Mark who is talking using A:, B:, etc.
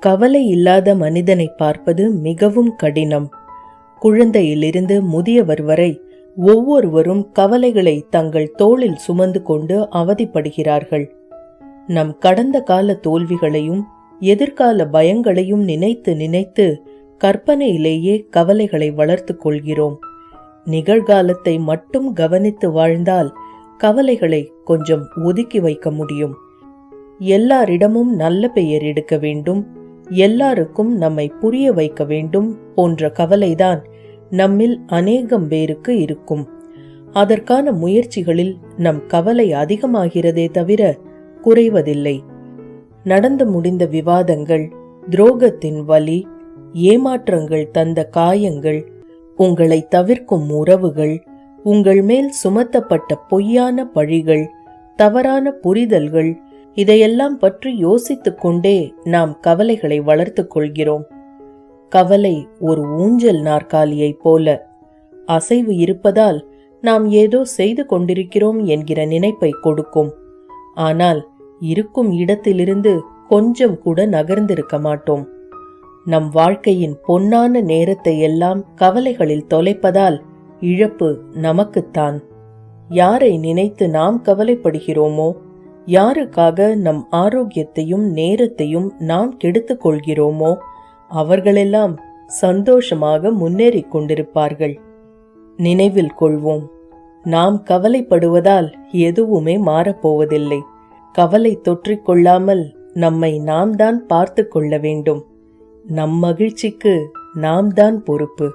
A: கவலை இல்லாத மனிதனை பார்ப்பது மிகவும் கடினம். குழந்தையிலிருந்து முதியவர் வரை ஒவ்வொருவரும் கவலைகளை தங்கள் தோளில் சுமந்து கொண்டு அவதிப்படுகிறார்கள். நம் கடந்த கால தோல்விகளையும் எதிர்கால பயங்களையும் நினைத்து நினைத்து கற்பனையிலேயே கவலைகளை வளர்த்துக் கொள்கிறோம். நிகழ்காலத்தை மட்டும் கவனித்து வாழ்ந்தால் கவலைகளை கொஞ்சம் ஒதுக்கி வைக்க முடியும். எல்லாரிடமும் நல்ல பெயர் எடுக்க வேண்டும். எல்லாருக்கும் நம்மை புரிய வைக்க வேண்டும் போன்ற கவலைதான் நம்மில் அநேகம் பேருக்கு இருக்கும். அதற்கான முயற்சிகளில் நம் கவலை அதிகமாகிறதே தவிர குறைவதில்லை. நடந்து முடிந்த விவாதங்கள் துரோகத்தின் வலி ஏமாற்றங்கள் தந்த காயங்கள் உங்களை தவிர்க்கும் உறவுகள் உங்கள் மேல் சுமத்தப்பட்ட பொய்யான பழிகள் தவறான புரிதல்கள் இதையெல்லாம் பற்றி யோசித்துக் கொண்டே நாம் கவலைகளை வளர்த்துக் கொள்கிறோம். கவலை ஒரு ஊஞ்சல் நாற்காலியைப் போல. அசைவு இருப்பதால் நாம் ஏதோ செய்து கொண்டிருக்கிறோம் என்கிற நினைப்பை கொடுக்கும். ஆனால் இருக்கும் இடத்திலிருந்து கொஞ்சம் கூட நகர்ந்திருக்க மாட்டோம். நம் வாழ்க்கையின் பொன்னான நேரத்தை எல்லாம் கவலைகளில் தொலைப்பதால் இழப்பு நமக்குத்தான். யாரை நினைத்து நாம் கவலைப்படுகிறோமோ யாருக்காக நம் ஆரோக்கியத்தையும் நேரத்தையும் நாம் கெடுத்துக் கொள்கிறோமோ அவர்களெல்லாம் சந்தோஷமாக முன்னேறிக் கொண்டிருப்பார்கள். நினைவில் கொள்வோம். நாம் கவலைப்படுவதால் எதுவுமே மாறப்போவதில்லை. கவலை தொற்றிக் கொள்ளாமல் நம்மை நாம் தான் பார்த்து கொள்ள வேண்டும். நம் மகிழ்ச்சிக்கு நாம் தான் பொறுப்பு.